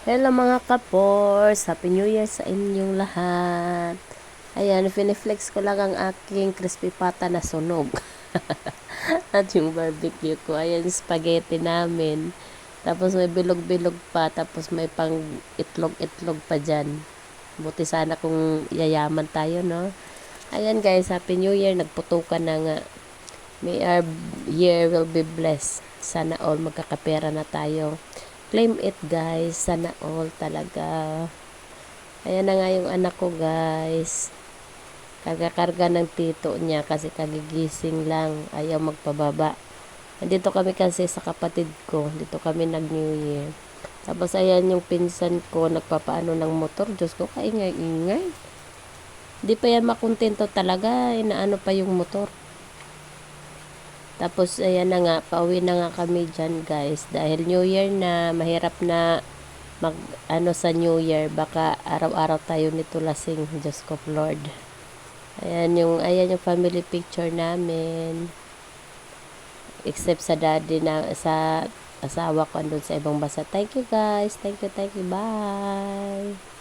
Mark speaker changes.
Speaker 1: Hello mga kapors! Happy New Year sa inyong lahat! Ayan, finiflex ko lang ang aking crispy pata na sunog. At yung barbecue ko. Ayan, spaghetti namin. Tapos may bilog-bilog pa. Tapos may pang itlog-itlog pa dyan. Buti sana kung yayaman tayo, no? Ayan guys, Happy New Year. Nagputukan na nga. May our year will be blessed. Sana all magkakapera na tayo. Claim it guys. Sana all talaga. Ayan na nga yung anak ko guys. Karga-karga ng tito niya kasi kagigising lang. Ayaw magpababa. Nandito kami kasi sa kapatid ko. Dito kami nag-New Year. Tapos ayan yung pinsan ko nagpapaano ng motor. Diyos ko, kaingay-ingay. Di pa yan makontento talaga. Inaano pa yung motor. Tapos, ayan na nga, pauwi na nga kami dyan, guys. Dahil New Year na, mahirap na mag, ano sa New Year. Baka araw-araw tayo nito lasing, Diyos ko, Lord. Ayan yung, ayan yung family picture namin. Except sa daddy na, sa asawa ko andun sa ibang basa. Thank you, guys. Thank you, thank you. Bye.